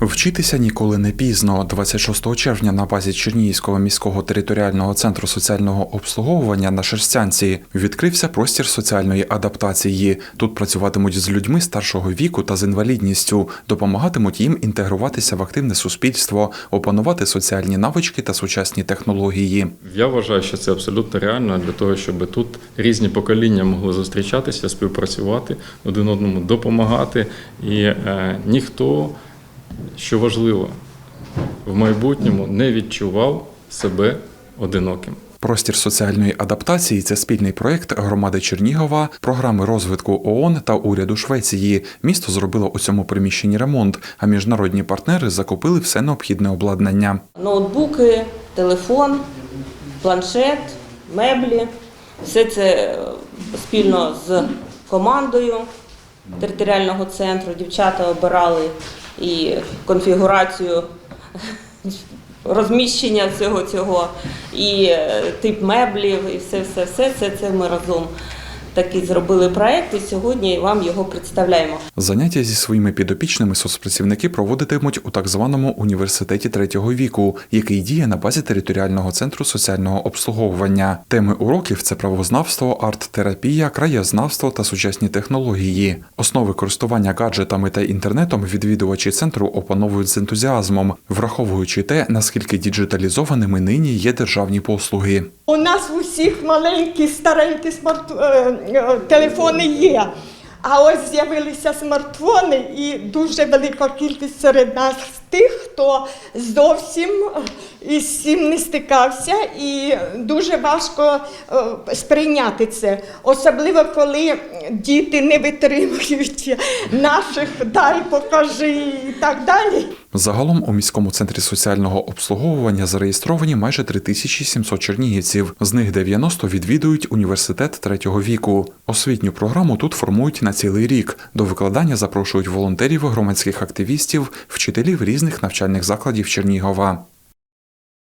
Вчитися ніколи не пізно. 26 червня на базі Чернігівського міського територіального центру соціального обслуговування на Шерстянці відкрився простір соціальної адаптації. Тут працюватимуть з людьми старшого віку та з інвалідністю, допомагатимуть їм інтегруватися в активне суспільство, опанувати соціальні навички та сучасні технології. Я вважаю, що це абсолютно реально для того, щоб тут різні покоління могли зустрічатися, співпрацювати, один одному допомагати, і е, ніхто, що важливо, в майбутньому не відчував себе одиноким. Простір соціальної адаптації це спільний проєкт громади Чернігова, програми розвитку ООН та уряду Швеції. Місто зробило у цьому приміщенні ремонт, а міжнародні партнери закупили все необхідне обладнання. ноутбуки, телефон, планшет, меблі. Все це е, спільно з командою територіального центру. Дівчата обирали і конфігурацію розміщення цього цього, і е, тип меблів, і все, все, все, все це ми разом такий зробили проект, і сьогодні вам його представляємо. Заняття зі своїми підопічними соцпрацівники проводитимуть у так званому університеті третього віку, який діє на базі територіального центру соціального обслуговування. Теми уроків це правознавство, арт-терапія, краєзнавство та сучасні технології. Основи користування гаджетами та інтернетом відвідувачі центру опановують з ентузіазмом, враховуючи те, наскільки діджиталізованими нині є державні послуги. У нас у всіх маленькі старенькі смарт... е, телефони є. А ось з'явилися смартфони, і дуже велика кількість серед нас тих, хто зовсім із цим не стикався, і дуже важко е, сприйняти це. Особливо коли діти не витримують наших дай покажи і так далі. Загалом у міському центрі соціального обслуговування зареєстровані майже 3700 чернігівців. З них 90 відвідують університет третього віку. Освітню програму тут формують на цілий рік. До викладання запрошують волонтерів, громадських активістів, вчителів різних навчальних закладів Чернігова.